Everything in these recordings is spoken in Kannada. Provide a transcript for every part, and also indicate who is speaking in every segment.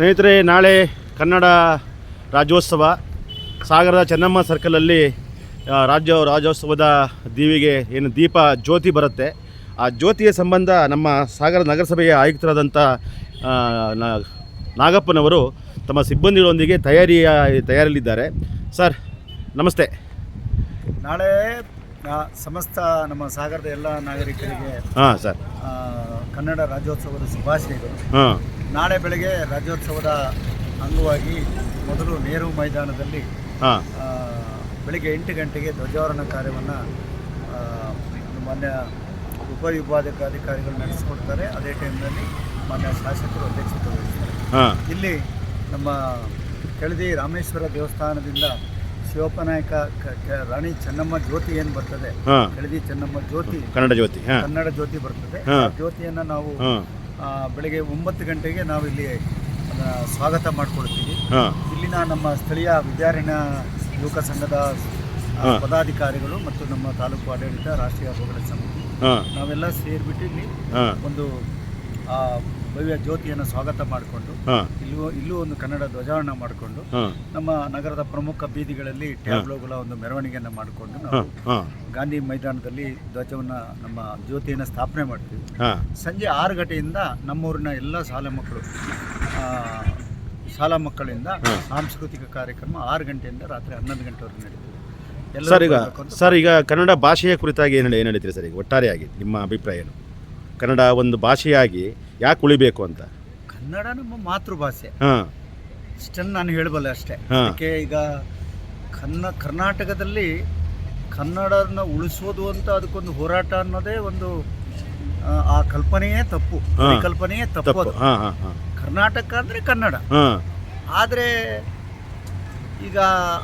Speaker 1: ಸ್ನೇಹಿತರೆ ನಾಳೆ ಕನ್ನಡ ರಾಜ್ಯೋತ್ಸವ. ಸಾಗರದ ಚೆನ್ನಮ್ಮ ಸರ್ಕಲಲ್ಲಿ ರಾಜ್ಯ ರಾಜ್ಯೋತ್ಸವದ ದೀವಿಗೆ ಏನು ದೀಪ ಜ್ಯೋತಿ ಬರುತ್ತೆ. ಆ ಜ್ಯೋತಿಯ ಸಂಬಂಧ ನಮ್ಮ ಸಾಗರ ನಗರಸಭೆಯ ಆಯುಕ್ತರಾದಂಥ ನಾಗಪ್ಪನವರು ತಮ್ಮ ಸಿಬ್ಬಂದಿಗಳೊಂದಿಗೆ ತಯಾರಿಯ ತಯಾರಿಯಲ್ಲಿದ್ದಾರೆ. ಸರ್ ನಮಸ್ತೆ.
Speaker 2: ನಾಳೆ ಸಮಸ್ತ ನಮ್ಮ ಸಾಗರದ ಎಲ್ಲ ನಾಗರಿಕರಿಗೆ
Speaker 1: ಹಾಂ ಸರ್.
Speaker 2: ಕನ್ನಡ ರಾಜ್ಯೋತ್ಸವದ ಶುಭಾಶಯಗಳು.
Speaker 1: ಹಾಂ.
Speaker 2: ನಾಳೆ ಬೆಳಗ್ಗೆ ರಾಜ್ಯೋತ್ಸವದ ಅಂಗವಾಗಿ ಮೊದಲು ನೆಹರು ಮೈದಾನದಲ್ಲಿ ಬೆಳಿಗ್ಗೆ ಎಂಟು ಗಂಟೆಗೆ ಧ್ವಜಾರೋಹಣ ಕಾರ್ಯವನ್ನು ಮಾನ್ಯ ಉಪವಿಭಾಗಾಧಿಕಾರಿಗಳು ನಡೆಸಿಕೊಡ್ತಾರೆ. ಅದೇ ಟೈಮ್ನಲ್ಲಿ ಮಾನ್ಯ ಶಾಸಕರು ಅಧ್ಯಕ್ಷತೆ ವಹಿಸ್ತಾರೆ. ಇಲ್ಲಿ ನಮ್ಮ ಕೆಳದಿ ರಾಮೇಶ್ವರ ದೇವಸ್ಥಾನದಿಂದ ಶಿವಪ್ಪನಾಯಕ ರಾಣಿ ಚೆನ್ನಮ್ಮ ಜ್ಯೋತಿ ಏನು ಬರ್ತದೆ? ಕೆಳದಿ ಚೆನ್ನಮ್ಮ ಜ್ಯೋತಿ
Speaker 1: ಕನ್ನಡ ಜ್ಯೋತಿ
Speaker 2: ಕನ್ನಡ ಜ್ಯೋತಿ ಬರ್ತದೆ. ಆ ಜ್ಯೋತಿಯನ್ನು ನಾವು ಬೆಳಗ್ಗೆ ಒಂಬತ್ತು ಗಂಟೆಗೆ ನಾವು ಇಲ್ಲಿ ಸ್ವಾಗತ
Speaker 1: ಮಾಡಿಕೊಡ್ತೀವಿ
Speaker 2: ಇಲ್ಲಿನ ನಮ್ಮ ಸ್ಥಳೀಯ ವಿದ್ಯಾರಣ್ಯ ಯುವಕ ಸಂಘದ ಪದಾಧಿಕಾರಿಗಳು ಮತ್ತು ನಮ್ಮ ತಾಲೂಕು ಆಡಳಿತ ರಾಷ್ಟ್ರೀಯ ಹಬ್ಬಗಳ ಸಮಿತಿ. ನಾವೆಲ್ಲ ಸೇರಿಬಿಟ್ಟು ಇಲ್ಲಿ ಒಂದು ಆ ಭವ್ಯ ಜ್ಯೋತಿಯನ್ನು ಸ್ವಾಗತ ಮಾಡಿಕೊಂಡು ಇಲ್ಲೂ ಇಲ್ಲೂ ಒಂದು ಕನ್ನಡ ಧ್ವಜಾರೋಹಣ ಮಾಡಿಕೊಂಡು ನಮ್ಮ ನಗರದ ಪ್ರಮುಖ ಬೀದಿಗಳಲ್ಲಿ ಟ್ಯಾಬ್ಲೋಗಳ ಒಂದು ಮೆರವಣಿಗೆಯನ್ನು ಮಾಡಿಕೊಂಡು ನಾವು ಗಾಂಧಿ ಮೈದಾನದಲ್ಲಿ ಧ್ವಜವನ್ನು ನಮ್ಮ ಜ್ಯೋತಿಯನ್ನು ಸ್ಥಾಪನೆ ಮಾಡ್ತೀವಿ. ಸಂಜೆ ಆರು ಗಂಟೆಯಿಂದ ನಮ್ಮೂರಿನ ಎಲ್ಲ ಶಾಲೆ ಮಕ್ಕಳು ಶಾಲಾ ಮಕ್ಕಳಿಂದ ಸಾಂಸ್ಕೃತಿಕ ಕಾರ್ಯಕ್ರಮ ಆರು ಗಂಟೆಯಿಂದ ರಾತ್ರಿ ಹನ್ನೊಂದು ಗಂಟೆವರೆಗೆ ನಡೀತದೆ.
Speaker 1: ಸರ್ ಈಗ ಸರ್ ಈಗ ಕನ್ನಡ ಭಾಷೆಯ ಕುರಿತಾಗಿ ಏನು ಏನು ನಡೀತೀರಿ ಸರ್ ಈಗ? ಒಟ್ಟಾರೆಯಾಗಿ ನಿಮ್ಮ ಅಭಿಪ್ರಾಯ ಏನು? ಕನ್ನಡ ಒಂದು ಭಾಷೆಯಾಗಿ ಯಾಕೆ ಉಳಿಬೇಕು ಅಂತ?
Speaker 2: ಕನ್ನಡ ನಮ್ಮ ಮಾತೃಭಾಷೆ.
Speaker 1: ಹಾಂ.
Speaker 2: ಇಷ್ಟನ್ನು ನಾನು ಹೇಳಬಲ್ಲ ಅಷ್ಟೇ.
Speaker 1: ಹಾ.
Speaker 2: ಅದಕ್ಕೆ ಈಗ ಕನ್ನ ಕರ್ನಾಟಕದಲ್ಲಿ ಕನ್ನಡನ ಉಳಿಸೋದು ಅಂತ ಅದಕ್ಕೊಂದು ಹೋರಾಟ ಅನ್ನೋದೇ ಒಂದು ಆ, ಆ ಕಲ್ಪನೆಯೇ ತಪ್ಪು.
Speaker 1: ಹಾ.
Speaker 2: ಕಲ್ಪನೆಯೇ ತಪ್ಪು
Speaker 1: ತಪ್ಪು.
Speaker 2: ಅದು.
Speaker 1: ಹಾಂ ಹಾಂ ಹಾಂ.
Speaker 2: ಕರ್ನಾಟಕ ಅಂದರೆ ಕನ್ನಡ.
Speaker 1: ಹಾಂ.
Speaker 2: ಆದರೆ ಈಗ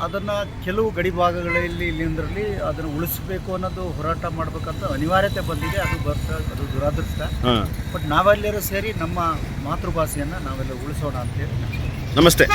Speaker 2: ಅದನ್ನು ಕೆಲವು ಗಡಿ ಭಾಗಗಳಲ್ಲಿ ಇಲ್ಲಿಂದರಲ್ಲಿ ಅದನ್ನು ಉಳಿಸಬೇಕು ಅನ್ನೋದು ಹೋರಾಟ ಮಾಡಬೇಕಂತ ಅನಿವಾರ್ಯತೆ ಬಂದಿದೆ. ಅದು ಬರ್ತ ಅದು ದುರಾದೃಷ್ಟ. ಬಟ್ ನಾವೆಲ್ಲರೂ ಸೇರಿ ನಮ್ಮ ಮಾತೃಭಾಷೆಯನ್ನು ನಾವೆಲ್ಲ ಉಳಿಸೋಣ ಅಂತೇಳಿ
Speaker 1: ನಮಸ್ತೆ.